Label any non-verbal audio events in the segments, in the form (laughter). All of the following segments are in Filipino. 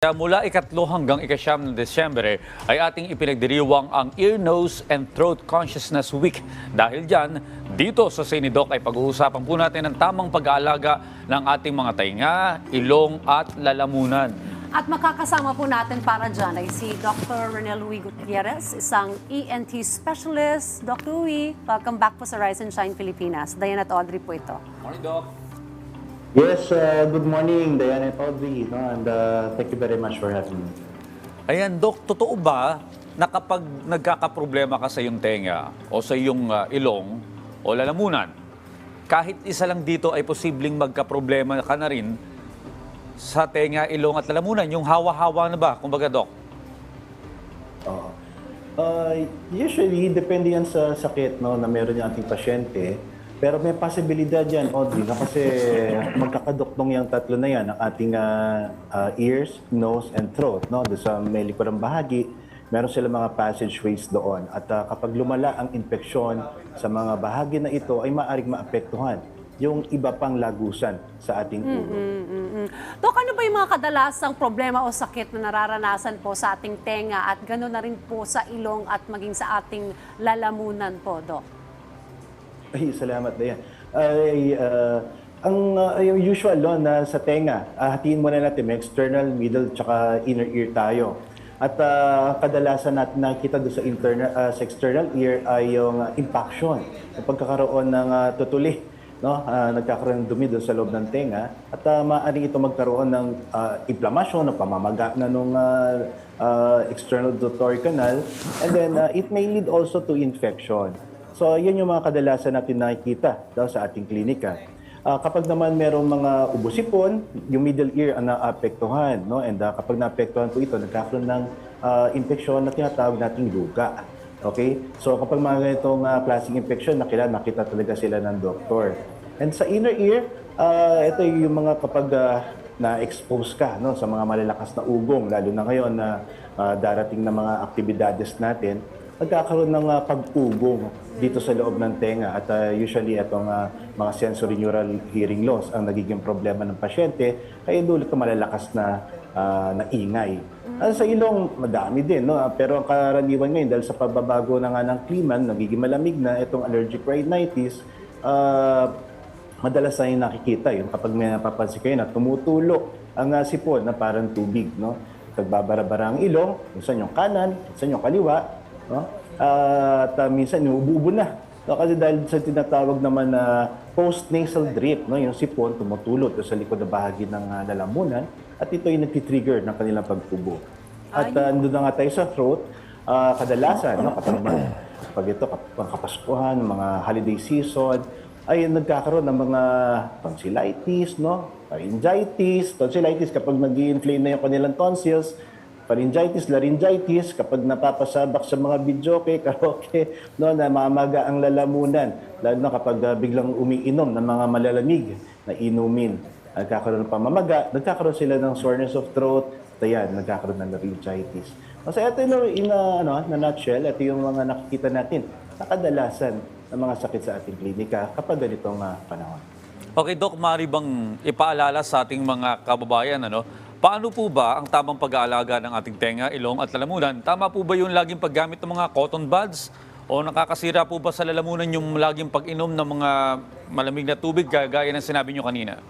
Mula ikatlo hanggang ikasyam ng Desyembre ay ating ipinagdiriwang ang Ear, Nose and Throat Consciousness Week. Dahil dyan, dito sa Sinidoc ay pag-uusapan po natin ang tamang pag-aalaga ng ating mga tainga, ilong at lalamunan. At makakasama po natin para dyan ay si Dr. Renel Louis Gutierrez, isang ENT specialist. Dr. Louis, welcome back po sa Rise and Shine Pilipinas. Diane at Audrey po ito. Morning, Doc. Yes, uh, good morning, Diane and Audrey. No? And uh, thank you very much for having me. Ayan, Doc, totoo ba na kapag nagkakaproblema ka sa iyong tenga o sa iyong ah, ilong o lalamunan, kahit isa lang dito ay posibleng magkaproblema ka na rin sa tenga, ilong at lalamunan, yung hawa-hawa na ba, kumbaga, Doc? Oo. Uh, usually, depende yan sa sakit no, na meron yung ating pasyente. Pero may posibilidad yan, Audrey, na kasi magkakaduktong yung tatlo na yan, ang ating ah, ah, ears, nose, and throat. No? Doon sa may likurang bahagi, meron sila mga passageways doon. At ah, kapag lumala ang infeksyon sa mga bahagi na ito, ay maaaring maapektuhan yung iba pang lagusan sa ating ulo. Mm-mm. Dok, ano ba yung mga kadalasang problema o sakit na nararanasan po sa ating tenga at gano'n na rin po sa ilong at maging sa ating lalamunan po, Dok? Ay, salamat na yan. Ay, ah, ang ah, yung usual no, na sa tenga, ah, hatiin muna natin, may external, middle, tsaka inner ear tayo. At ah, kadalasan natin nakikita doon sa, internal, ah, sa external ear ay yung impaction, yung pagkakaroon ng ah, tutuli. No? Ah, nagkakaroon ng dumi doon sa loob ng tenga at uh, maaaring ito magkaroon ng ah, inflammation, ng pamamaga na ng external auditory canal and then ah, it may lead also to infection. So, yan yung mga kadalasan natin nakikita daw sa ating klinika. Ah, kapag naman merong mga ubusipon, yung middle ear ang naapektuhan. No? And ah, kapag naapektuhan po ito, nagkakaroon ng ah, infeksyon na tinatawag nating luga. Okay? So, kapag mga ganitong uh, klaseng infeksyon, nakila, nakita talaga sila ng doktor. And sa inner ear, ah, ito yung mga kapag ah, na-expose ka no, sa mga malalakas na ugong, lalo na ngayon na ah, darating na mga aktibidades natin, nagkakaroon ng uh, pag-ugong dito sa loob ng tenga at uh, usually itong uh, mga sensory neural hearing loss ang nagiging problema ng pasyente kaya dulot ng malalakas na uh, na ingay. At sa ilong, madami din, no? Ah, pero ang karaniwan ngayon dahil sa pagbabago na nga ng klima, nagiging malamig na itong allergic rhinitis, uh, madalas na yung nakikita yung kapag may napapansin kayo na tumutulo ang uh, sipon na parang tubig, no? Nagbabara-bara ang ilong, minsan yung kanan, minsan yung kaliwa, No? at uh, minsan umuubo na. No, kasi dahil sa tinatawag naman na post-nasal drip, no, yung sipon tumutulot sa likod na bahagi ng uh, lalamunan at ito yung nagtitrigger ng kanilang pagtubo. At uh, nandun na nga tayo sa throat, uh, kadalasan, no, kapag, pag ito, kapag kapaskuhan, mga holiday season, ay nagkakaroon ng mga tonsillitis, no? Pharyngitis, tonsillitis kapag nag inflame na yung kanilang tonsils, pharyngitis, laryngitis, kapag napapasabak sa mga videoke, (laughs) karaoke, no, na mamaga ang lalamunan, lalo na kapag uh, biglang umiinom ng mga malalamig na inumin. Nagkakaroon ng pamamaga, nagkakaroon sila ng soreness of throat, at yan, nagkakaroon ng laryngitis. Kasi ito yung in a, ano, na nutshell, ito yung mga nakikita natin na kadalasan ng mga sakit sa ating klinika kapag ganitong uh, panahon. Okay, Doc, maaari bang ipaalala sa ating mga kababayan, ano? Paano po ba ang tamang pag-aalaga ng ating tenga, ilong at lalamunan? Tama po ba yung laging paggamit ng mga cotton buds? O nakakasira po ba sa lalamunan yung laging pag-inom ng mga malamig na tubig, gaya ng sinabi nyo kanina?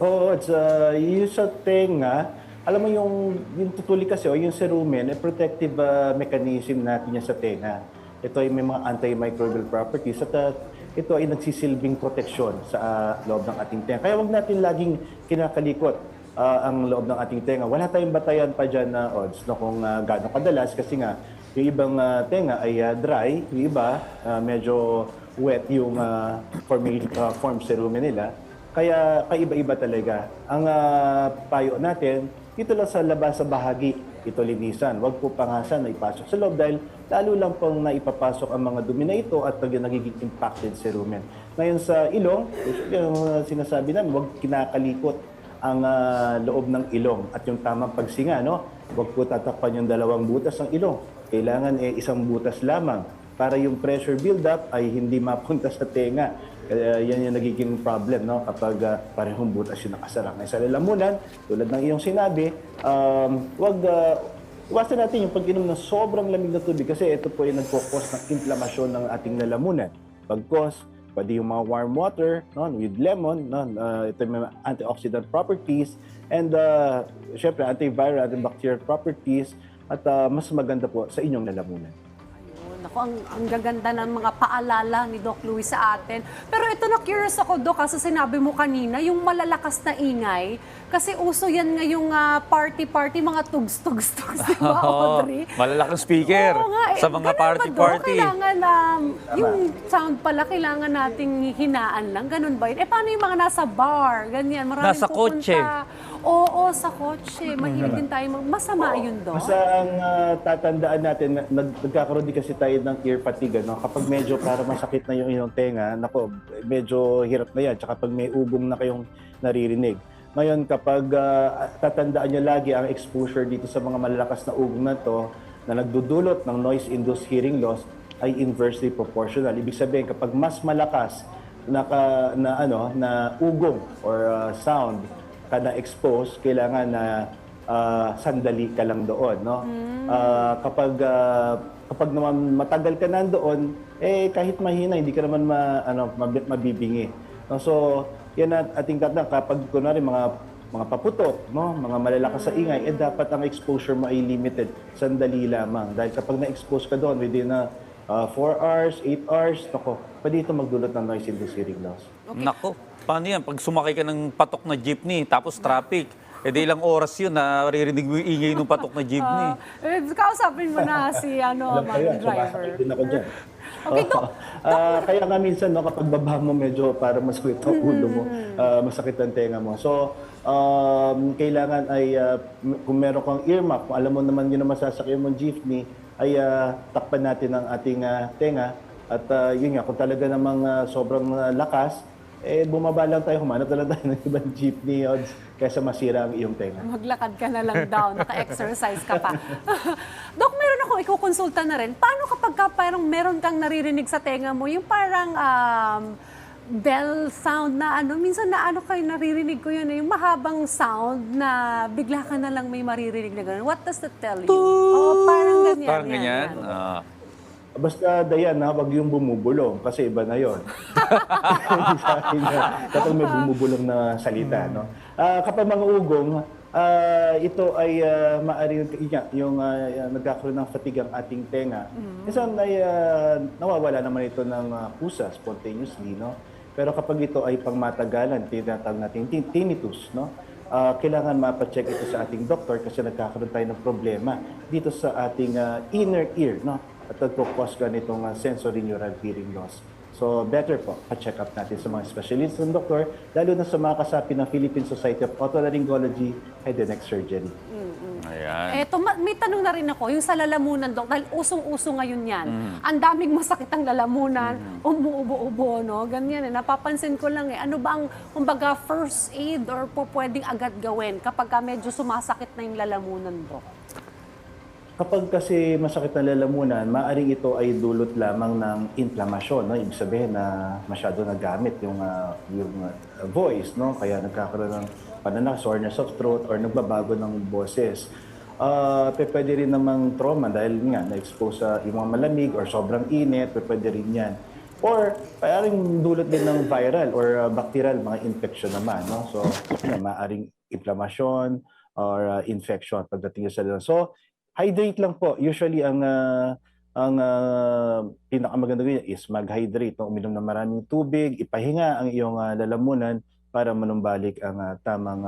Oo, it's uh, yung sa tenga, alam mo yung, yung tutuli kasi o yung cerumen, ay protective uh, mechanism natin yan sa tenga. Ito ay may mga antimicrobial properties at uh, ito ay nagsisilbing proteksyon sa uh, loob ng ating tenga. Kaya wag natin laging kinakalikot uh, ang loob ng ating tenga. Wala tayong batayan pa dyan na odds no, kung uh, gaano kadalas kasi nga yung ibang uh, tenga ay uh, dry, yung iba uh, medyo wet yung uh, forming, uh, form cerumen nila. Kaya kaiba-iba talaga. Ang uh, payo natin, dito lang sa labas sa bahagi, ito linisan. Huwag po pangasan na ipasok sa loob dahil lalo lang pong naipapasok ang mga dumi na ito at nagiging impacted cerumen. Ngayon sa ilong, yung sinasabi namin, huwag kinakalikot ang uh, loob ng ilong at yung tamang pagsinga, no? Huwag po tatakpan yung dalawang butas ng ilong. Kailangan eh, isang butas lamang para yung pressure build-up ay hindi mapunta sa tenga. Kaya yan yung nagiging problem no? kapag ah, parehong butas yung nakasara. Ngayon sa lalamunan, tulad ng iyong sinabi, um, wag ah, Iwasan natin yung pag-inom ng sobrang lamig na tubig kasi ito po yung nagkukos ng inflamasyon ng ating lalamunan. Pagkos, pwede yung mga warm water no, with lemon, no, uh, ito mga antioxidant properties, and uh, syempre antiviral, antibacterial properties, at uh, mas maganda po sa inyong lalamunan. Ako, ang, ang gaganda ng mga paalala ni Doc Louis sa atin. Pero ito na curious ako, Doc, kasi sinabi mo kanina, yung malalakas na ingay, kasi uso yan ngayong ah, party-party, mga tugs-tugs-tugs, di ba, (laughs) Audrey? malalaking speaker Oo nga, eh, sa mga party-party. Kailangan, um, yung sound pala, kailangan nating hinaan lang. Ganun ba yun? Eh, paano yung mga nasa bar? Ganyan, maraming Nasa kotse. Oo, sa kotse. Mahilig din tayo. mag- Masama yun, Doc? Basta ang ah, tatandaan natin, na- nag, nagkakaroon din kasi tayo ng ear fatigue. No? Kapag medyo para masakit na yung inyong tenga, nako, medyo hirap na yan. Tsaka pag may ugong na kayong naririnig. Ngayon, kapag ah, tatandaan nyo lagi ang exposure dito sa mga malalakas na ugong na to, na nagdudulot ng noise-induced hearing loss, ay inversely proportional. Ibig sabihin, kapag mas malakas na, ka- na, ano, na ugong or ah, sound ka na-expose, kailangan na ah, sandali ka lang doon, no? Ah, kapag ah, kapag naman matagal ka nandoon, eh kahit mahina hindi ka naman ma, ano mabi- mabibingi. No? So, yan at ating tatang kapag kunwari mga mga paputok, no? mga malalakas sa ingay, eh dapat ang exposure mo ay limited, sandali lamang. Dahil kapag na-expose ka doon within na 4 hours, 8 hours, nako, pwede ito magdulot ng noise-induced hearing loss. Nako, paano yan? Pag sumakay ka ng patok na jeepney, tapos traffic, eh di ilang oras yun na naririnig mo yung ingay ng patok na jeepney. (laughs) Eh, kausapin mo na si ano, mga yan, driver. din ako dyan. (laughs) Okay, Doc. (laughs) Ah, kaya nga minsan, no, kapag baba mo, medyo para masakit ang ulo mo, ah, masakit ang tenga mo. So, um, kailangan ay, ah, m- kung meron kang earmuff, kung alam mo naman yun na masasakyan mong jeepney, ay ah, takpan natin ang ating ah, tenga. At ah, yun nga, kung talaga namang ah, sobrang ah, lakas, eh bumaba lang tayo, humanap na lang tayo (laughs) ng ibang jeepney odds kaysa masira ang iyong tenga. Maglakad ka na lang daw, naka-exercise ka pa. (laughs) Dok, meron ako ikukonsulta na rin. Paano kapag ka parang meron kang naririnig sa tenga mo, yung parang um, bell sound na ano, minsan na ano kayo naririnig ko yun, eh, yung mahabang sound na bigla ka na lang may maririnig na gano'n. What does that tell you? Oo, parang ganyan. Parang yan, ganyan. yan. Ah. Basta Dayan, ha, wag yung bumubulong kasi iba na yon. sa akin kapag may bumubulong na salita, no. Ah, kapag mga ugong, ah, ito ay uh, maaaring yun nga, yung ah, nagkakaroon ng fatigue ang ating tenga. Minsan ay ah, nawawala naman ito ng ah, pusa spontaneously, no. Pero kapag ito ay pangmatagalan, tinatawag natin tin- tinnitus, no. Ah, kailangan mapacheck ito sa ating doktor kasi nagkakaroon tayo ng problema dito sa ating ah, inner ear, no? At nagkukos ka nitong ah, sensory neural hearing loss. So, better po, pa-check up natin sa mga specialist ng doktor, lalo na sa mga kasapi ng Philippine Society of Otolaryngology Head and Neck Surgery. Ayan. Eto, ma- may tanong na rin ako, yung sa lalamunan, Dok, dahil usong-uso ngayon yan. Ang daming masakit ang lalamunan, umuubo-ubo, no? Ganyan eh, napapansin ko lang eh. Ano ba ang, kumbaga, first aid or po pwedeng agad gawin kapag ka medyo sumasakit na yung lalamunan, Dok? Kapag kasi masakit na lalamunan, maaring ito ay dulot lamang ng inflamasyon. No? Ibig sabihin na masyado nagamit yung, ah, yung ah, voice. No? Kaya nagkakaroon ng pananakit, soreness of throat, or nagbabago ng boses. Uh, pwede rin namang trauma dahil nga na-expose sa yung mga malamig or sobrang init, pwede rin yan. Or maaring dulot din ng viral or ah, bacterial mga infection naman. No? So, maaring inflammation or ah, infection pagdating sa lalamunan. So, hydrate lang po. Usually ang ah, ang uh, pinakamaganda gawin is mag-hydrate, no? uminom ng maraming tubig, ipahinga ang iyong ah, lalamunan para manumbalik ang ah, tamang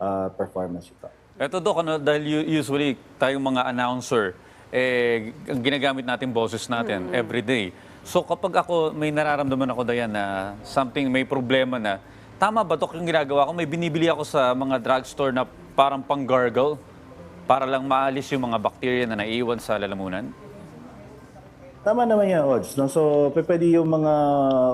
ah, performance ito. Ito, Dok, ano, dahil usually tayong mga announcer, eh, ang ginagamit natin boses natin every day. So kapag ako may nararamdaman ako, Dayan, na something, may problema na, tama ba, Dok, yung ginagawa ko? May binibili ako sa mga drugstore na parang pang-gargle para lang maalis yung mga bacteria na naiiwan sa lalamunan? Tama naman yan, Odds. No? So, pwede yung mga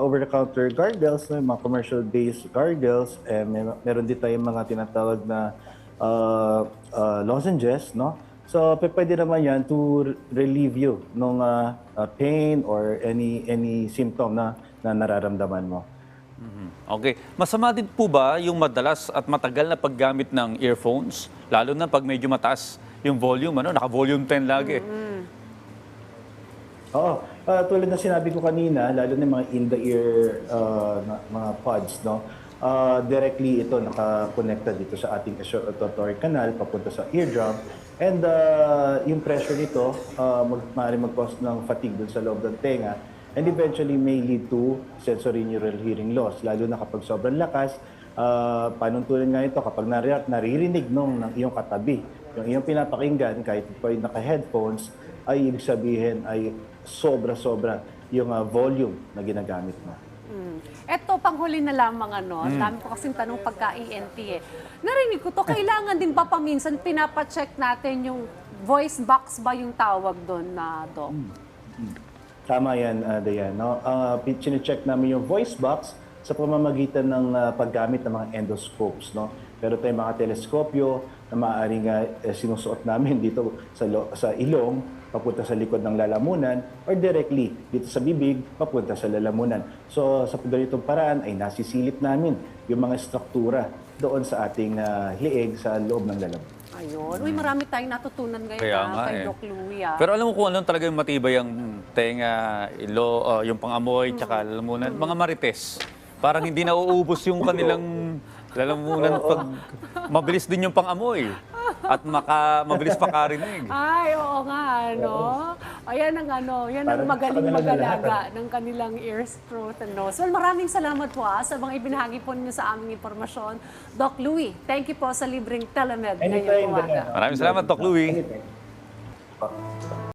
over-the-counter gargles, no? mga commercial-based gargles, eh, mer- meron din tayong mga tinatawag na uh, uh, lozenges, no? So, pwede naman yan to relieve you ng uh, uh, pain or any any symptom na, na nararamdaman mo. Okay. Masama din po ba yung madalas at matagal na paggamit ng earphones? Lalo na pag medyo mataas yung volume, ano? Naka-volume 10 lagi. Oo. Ah, tulad na sinabi ko kanina, lalo na yung mga in-the-ear ah, na- mga pods, no? Ah, directly ito nakakonekta dito sa ating auditory canal papunta sa eardrum. And ah, yung pressure nito, uh, mag, maaaring mag-cause ng fatigue dun sa loob ng tenga and eventually may lead to sensory neural hearing loss, lalo na kapag sobrang lakas. Uh, panuntunan nga ito kapag nari- naririnig nung ng iyong katabi, yung iyong pinapakinggan kahit pa yung naka-headphones, ay ibig sabihin ay sobra-sobra yung ah, volume na ginagamit mo. Mm. Eto, panghuli na lamang ano, ang dami ko kasing tanong pagka-ENT eh. Narinig ko to, kailangan din ba paminsan pinapacheck natin yung voice box ba yung tawag doon na, Doc? Tama yan, uh, Dayan. No? Uh, check namin yung voice box sa pamamagitan ng ah, paggamit ng mga endoscopes. No? Pero tayo mga teleskopyo na maaaring uh, sinusuot namin (laughs) dito sa, sa ilong, papunta sa likod ng lalamunan, or directly dito sa bibig, papunta sa lalamunan. So sa ganitong paraan ay nasisilip namin yung mga struktura doon sa ating ah, liig sa loob ng lalamunan. Ayun. Uy, marami tayong natutunan ngayon Kaya ah, nga kay eh. Doc Louie. ah. Pero alam mo kung ano talaga yung matibay ang tenga, ilo, ah, yung pangamoy, tsaka lalamunan, mga marites. Parang hindi nauubos yung kanilang (laughs) lalamunan pag mabilis din yung pangamoy. At maka, mabilis pa karinig. Ay, oo nga, ano. Ayan ang ano, yan ang Parang sa magaling kanila lahat, mag-alaga ng kanilang ears, throat, and nose. Well, maraming salamat po ah, sa mga ibinahagi po ninyo sa aming impormasyon. Doc Louie, thank you po sa libreng telemed ngayong Anytime, umaga. Maraming salamat, Doc Louie. Anytime.